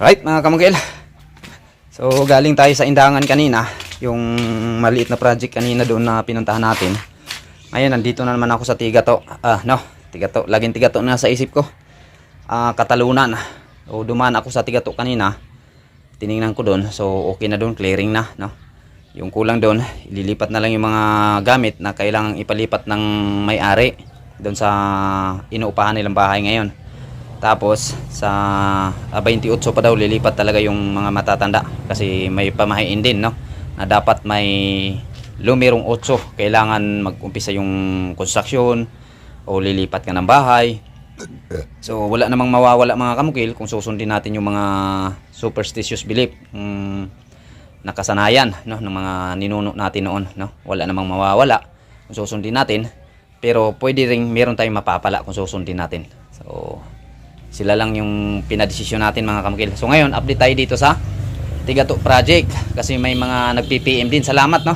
Right mga kamugil. So galing tayo sa indangan kanina. Yung maliit na project kanina doon na pinuntahan natin. Ngayon nandito na naman ako sa Tigato. Ah no, Tigato. Laging Tigato na sa isip ko. Ah Katalunan. So dumaan ako sa Tigato kanina. Tiningnan ko doon. So okay na doon. Clearing na. No? Yung kulang doon, ililipat na lang yung mga gamit na kailangang ipalipat ng may-ari doon sa inuupahan nilang bahay ngayon. Tapos sa ah, 28 pa daw lilipat talaga yung mga matatanda. Kasi may pamahiin din no? Na dapat may lumirong 8 kailangan mag-umpisa yung construction o lilipat ka ng bahay. So wala namang mawawala mga kamukil kung susundin natin yung mga superstitious belief. Mm, nakasanayan no? Ng mga ninuno natin noon no? Wala namang mawawala kung susundin natin. Pero pwede ring meron tayong mapapala kung susundin natin. So sila lang yung pinadesisyon natin mga kamukil so ngayon update tayo dito sa Tigato project kasi may mga nag-PPM din salamat no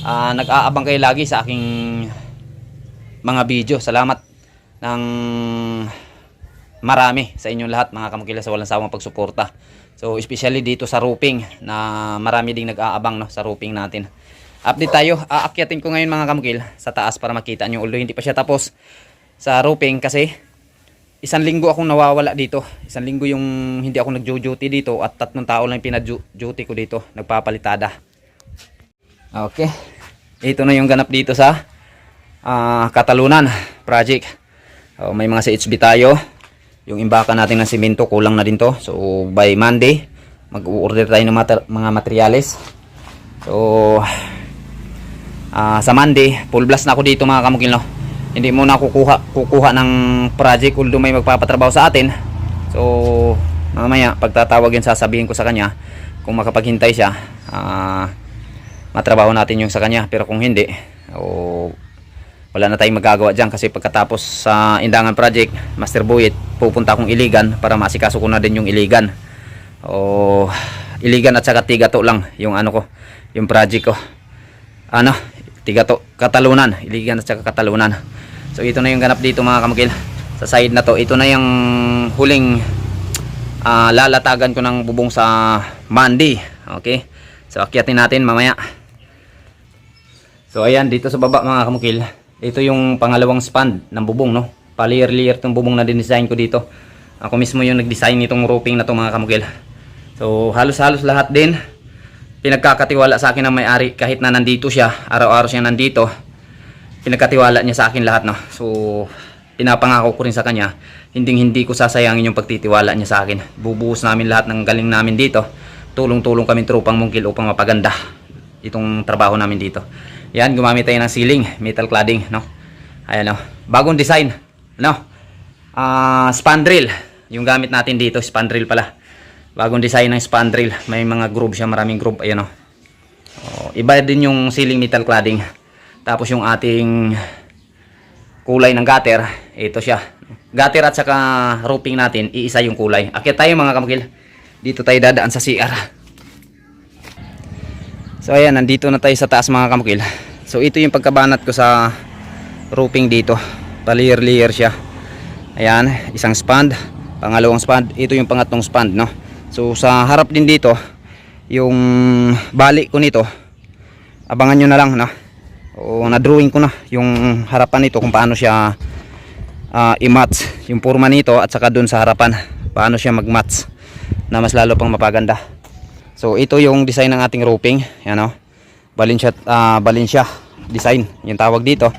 Ah, nag-aabang kayo lagi sa aking mga video salamat ng marami sa inyong lahat mga kamukila sa walang sawang pagsuporta So especially dito sa roofing na marami ding nag-aabang no, sa roofing natin. Update tayo. Aakyatin ko ngayon mga kamukil sa taas para makita nyo. Although hindi pa siya tapos sa roofing kasi isang linggo akong nawawala dito. Isang linggo yung hindi ako nag-duty dito at tatlong tao lang pinag-duty ko dito. Nagpapalitada. Okay. Ito na yung ganap dito sa ah, Katalunan project. Oh, may mga CHB tayo yung imbaka natin ng simento kulang na din to so by Monday mag-order tayo ng mater- mga materyales so ah, sa Monday full blast na ako dito mga kamukil no hindi muna kukuha, kukuha ng project although may magpapatrabaho sa atin. So mamaya pagtatawag yun sasabihin ko sa kanya kung makapaghintay siya ah, matrabaho natin yung sa kanya. Pero kung hindi o wala na tayong magagawa dyan kasi pagkatapos sa Indangan Project Master Buyit pupunta akong Iligan para masikaso ko na din yung Iligan. O Iligan at saka Tigato lang yung ano ko yung project ko. Ano Tigato Katalunan. Iligan at saka Katalunan. So ito na yung ganap dito mga kamukil. Sa side na to ito na yung huling ah, lalatagan ko ng bubong sa Monday okay? So akyatin natin mamaya. So ayan dito sa baba mga kamukil, ito yung pangalawang span ng bubong no. Tong bubong na dinesign ko dito. Ako mismo yung nag-design nitong roofing na to mga kamukil. So halos-halos lahat din pinagkakatiwala sa akin ng may-ari kahit na nandito siya, araw-araw siya nandito. Pinagkatiwala niya sa akin lahat no. So pinapangako ko rin sa kanya, hinding-hindi ko sasayangin yung pagtitiwala niya sa akin. Bubuhos namin lahat ng galing namin dito. Tulong-tulong kami tropang mungkil upang mapaganda itong trabaho namin dito. Yan, gumamit tayo ng ceiling, metal cladding, no? Ayan, no? Bagong design, no? Ah, spandrel. Yung gamit natin dito, spandrel pala. Bagong design ng spandrel. May mga groove siya, maraming groove. Ayan, no? Oh, iba din yung ceiling metal cladding. Tapos yung ating kulay ng gutter, ito siya. Gutter at saka roofing natin, iisa yung kulay. Akit tayo mga kamukil. Dito tayo dadaan sa CR. So ayan, nandito na tayo sa taas mga kamukil. So ito yung pagkabanat ko sa roofing dito. Palier-lier siya. Ayan, isang spand, pangalawang spand, ito yung pangatlong spand, no. So sa harap din dito, yung balik ko nito, abangan nyo na lang, no. O na-drawing ko na yung harapan nito kung paano siya ah, i-match yung forma nito at saka dun sa harapan paano siya mag-match na mas lalo pang mapaganda. So ito yung design ng ating roofing, yan oh. Valencia ah, Valencia design, yung tawag dito.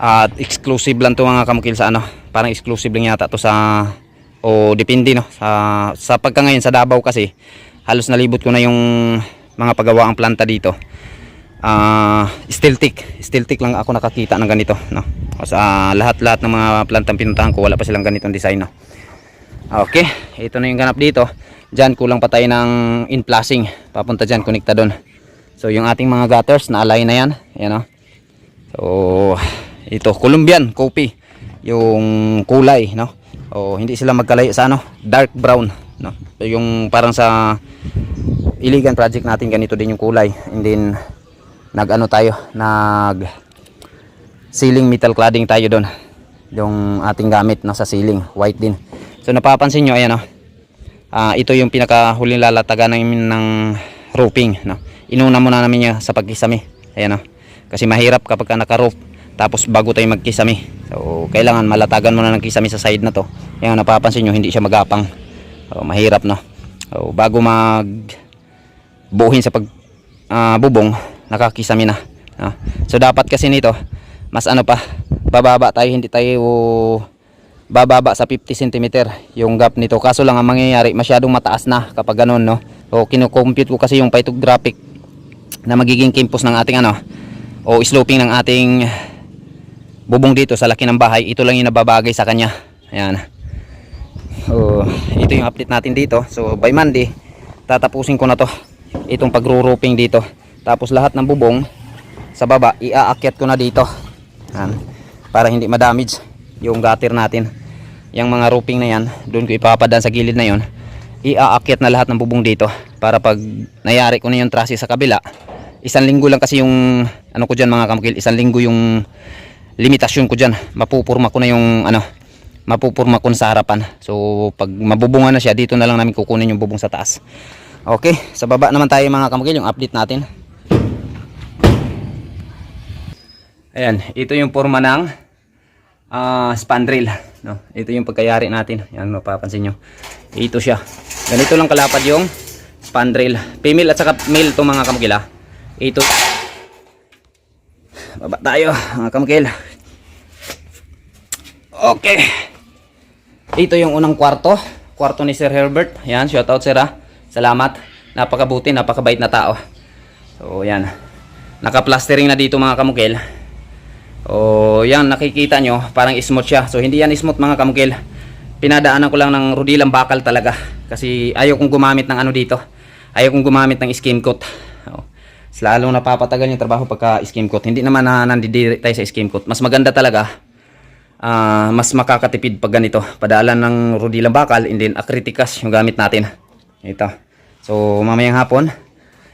At exclusive lang to mga kamukil sa ano, parang exclusive lang yata to sa o depende no sa sa pagka ngayon sa Davao kasi halos nalibot ko na yung mga pagawaang planta dito. Ah, steel tick, steel tick lang ako nakakita ng ganito, no. Sa lahat-lahat ng mga plantang pinuntahan ko wala pa silang ganitong design, no. Okay, ito na yung ganap dito. Diyan kulang pa tayo ng in-flashing. Papunta diyan, konekta doon. So yung ating mga gutters na align na yan. Ayan o. So ito, Colombian coffee. Yung kulay, no? O hindi sila magkalayo sa ano, dark brown, no? Yung parang sa Iligan project natin ganito din yung kulay. And then nag-ano tayo, nag ceiling metal cladding tayo doon. Yung ating gamit nasa ceiling, white din. So napapansin nyo, ayan o. Ah, ito yung pinakahuling lalatagan namin ng roofing. No? Inuna muna namin niya sa pagkisami. Ayan, no? Kasi mahirap kapag ka naka-roof. Tapos bago tayo magkisami. So, kailangan malatagan muna ng kisami sa side na to. Ayan, napapansin nyo, hindi siya magapang. So, mahirap, no? So, bago mag buhin sa pag ah, bubong, nakakisami na. no? So, dapat kasi nito, mas ano pa, bababa tayo, hindi tayo bababa sa 50 cm yung gap nito. Kaso lang ang mangyayari, masyadong mataas na kapag ganun, no? So, kinukompute ko kasi yung phytographic na magiging kimpos ng ating ano, o sloping ng ating bubong dito sa laki ng bahay. Ito lang yung nababagay sa kanya. Ayan. So, ito yung update natin dito. So, by Monday, tatapusin ko na to. Itong pagro-roofing dito. Tapos lahat ng bubong sa baba, iaakyat ko na dito. Ayan. Para hindi ma-damage yung gutter natin. Yung mga roofing na yan, doon ko ipapadaan sa gilid na yon. Iaakyat na lahat ng bubong dito para pag nayari ko na yung trusses sa kabila, isang linggo lang kasi yung ano ko diyan mga kamukil, isang linggo yung limitasyon ko diyan. Mapupurma ko na yung ano, mapupurma ko sa harapan. So pag mabubunga na siya, dito na lang namin kukunin yung bubong sa taas. Okay, sa baba naman tayo mga kamukil, yung update natin. Ayan, ito yung forma ng ah spandrel. No? Ito yung pagkayari natin. Yan, mapapansin nyo. Ito siya. Ganito lang kalapad yung spandrel. Female at saka male to mga kamukil ha. Ito. Baba tayo mga kamukil. Okay. Ito yung unang kwarto. Kwarto ni Sir Herbert. Yan, shout out sir ha. Salamat. Napakabuti, napakabait na tao. So, yan. Naka-plastering na dito mga kamukil. O, yan, nakikita nyo, parang smooth siya. So, hindi yan smooth mga kamukil. Pinadaanan ko lang ng rudilang bakal talaga. Kasi ayaw kong gumamit ng ano dito. Ayaw kong gumamit ng skim coat. O, lalong napapatagal yung trabaho pagka skim coat. Hindi naman na nandidiri tayo sa skim coat. Mas maganda talaga. Ah, mas makakatipid pag ganito. Padaalan ng rudilang bakal and then akritikas yung gamit natin. Ito. So, mamayang hapon,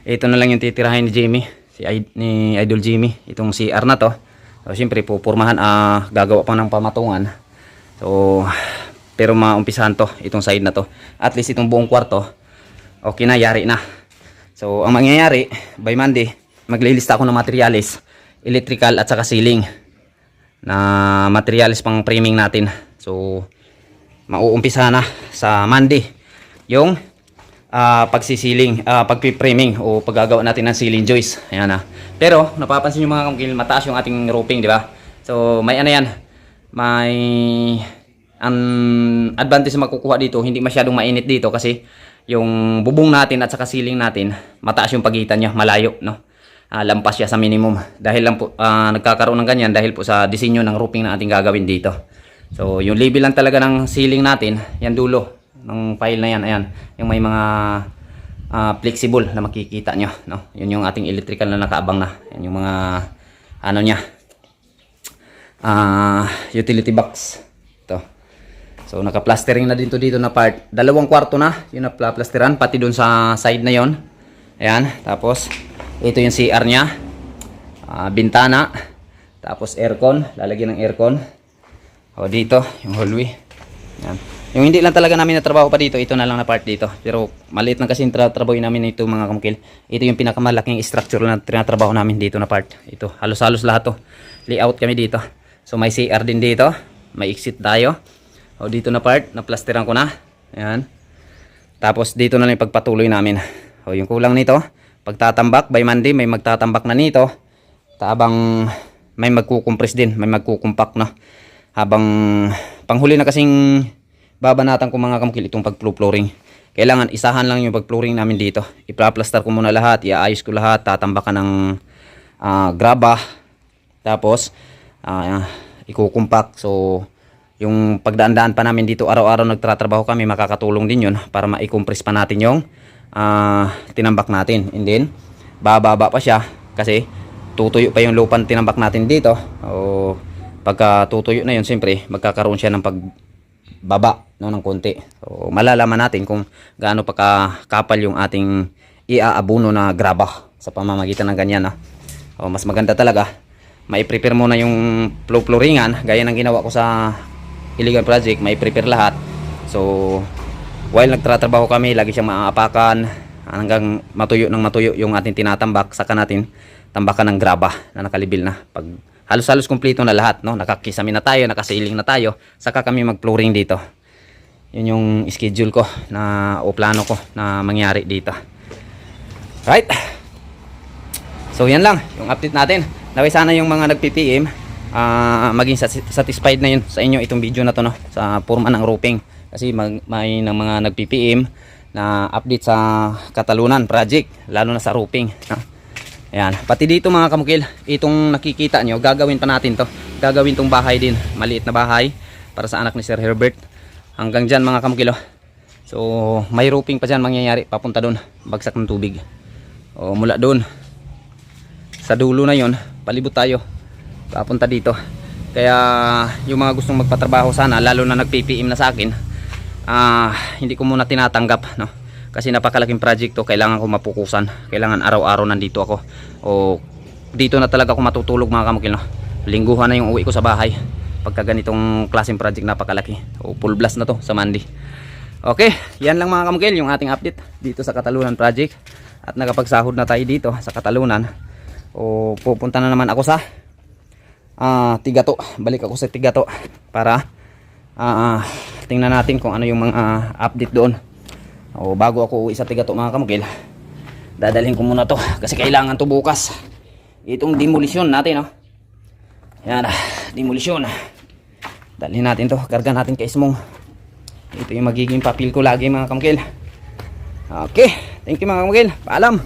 ito na lang yung titirahin ni Jimmy. Si I- ni Idol Jimmy. Itong CR na to. So, siyempre, pupurmahan, ah, gagawa pa ng pamatungan. So, pero maumpisahan to, itong side na to. At least itong buong kwarto, okay na, yari na. So, ang mangyayari, by Monday, maglilista ako ng materials, electrical at saka ceiling na materials pang framing natin. So, mauumpisa na sa Monday yung ah, pagsisiling, ah, pagpi-framing o paggagawa natin ng ceiling joist. Ayan na. Pero napapansin niyo mga kamukil, mataas yung ating roofing, di ba? So may ano yan, may ang advantage na makukuha dito, hindi masyadong mainit dito kasi yung bubong natin at saka ceiling natin, mataas yung pagitan niya, malayo, no? Ah, lampas siya sa minimum. Dahil lang po ah, nagkakaroon ng ganyan dahil po sa disenyo ng roofing na ating gagawin dito. So, yung level lang talaga ng ceiling natin, yan dulo ng file na yan, ayan, yung may mga ah, flexible na makikita nyo, no? Yun yung ating electrical na nakaabang na. Yan yung mga ano niya. Ah, utility box. Ito. So naka-plastering na din to dito na part. Dalawang kwarto na, yung na-plasteran pati doon sa side na 'yon. Ayan, tapos ito yung CR niya. Ah, bintana. Tapos aircon, lalagyan ng aircon. O dito, yung hallway. Yan. Yung hindi lang talaga namin natrabaho pa dito, ito na lang na part dito. Pero maliit lang kasi yung tra- trabaho namin ito mga kamukil. Ito yung pinakamalaking structure na tinatrabaho namin dito na part. Ito, halos-halos lahat to. Layout kami dito. So may CR din dito. May exit tayo. O dito na part, naplasteran ko na. Ayan. Tapos dito na lang pagpatuloy namin. O yung kulang nito, pagtatambak by Monday may magtatambak na nito. Tabang may magkukumpres din, may magkukumpak no. Habang panghuli na kasing babanatan ko mga kamukil itong pag-flooring. Kailangan isahan lang yung pag-flooring namin dito. Ipla-plaster ko muna lahat, iaayos ko lahat, tatambakan ng ah, graba. Tapos ah, ikukumpak. So yung pagdaan-daan pa namin dito araw-araw nagtatrabaho kami makakatulong din yun para ma-compress pa natin yung ah, tinambak natin. And then bababa pa siya kasi tutuyo pa yung lupan tinambak natin dito. O pagka tutuyo na yun siyempre magkakaroon siya ng pagbaba no, ng konti. So malalaman natin kung gaano pa kakapal yung ating iaabuno na graba sa pamamagitan ng ganyan no? o mas maganda talaga mai-prepare muna yung flow flooringan gaya ng ginawa ko sa illegal project mai-prepare lahat. So while nagtratrabaho kami, lagi siyang maaapakan hanggang matuyo ng matuyo yung ating tinatambak. Saka natin tambakan ng graba na nakalibil na. Pag halos-halos kumpleto na lahat, no? Nakakisami na tayo, nakasiling na tayo, saka kami mag-flooring dito. Yun yung schedule ko na o plano ko na mangyari dito. Right? So yan lang, yung update natin. Naway sana yung mga nag-PPM, ah, maging sati- satisfied na yun sa inyo itong video na to no, sa forma ng roofing. Kasi mag, may ng mga nag-PPM na update sa Katalunan project, lalo na sa roofing. Ayan, pati dito mga kamukil, itong nakikita nyo, gagawin pa natin to. Gagawin tong bahay din, maliit na bahay para sa anak ni Sir Herbert. Hanggang dyan mga kamukil oh. So, may roofing pa dyan mangyayari papunta doon, bagsak ng tubig. O mula doon, sa dulo na yon palibot tayo papunta dito kaya yung mga gustong magpatrabaho sana lalo na nag-PPM na sa akin ah hindi ko muna tinatanggap no? Kasi napakalaking project to kailangan ko mapukusan. Kailangan araw-araw nandito ako. O dito na talaga ako matutulog mga kamukil no? Lingguhan na yung uwi ko sa bahay. Pagka ganitong klaseng project napakalaki. O full blast na to sa Monday. Okay yan lang mga kamukil yung ating update dito sa Katalunan project. At nakapagsahod na tayo dito sa Katalunan. O pupunta na naman ako sa ah Tigato. Balik ako sa Tigato para ah tingnan natin kung ano yung mga update doon. O bago ako uwi sa Tigato mga kamukil dadalhin ko muna to kasi kailangan to bukas. Itong demolisyon natin no yan ah demolisyon dalhin natin to karga natin kay Ismong. Ito yung magiging papel ko lagi mga kamukil. Okay thank you mga kamukil. Paalam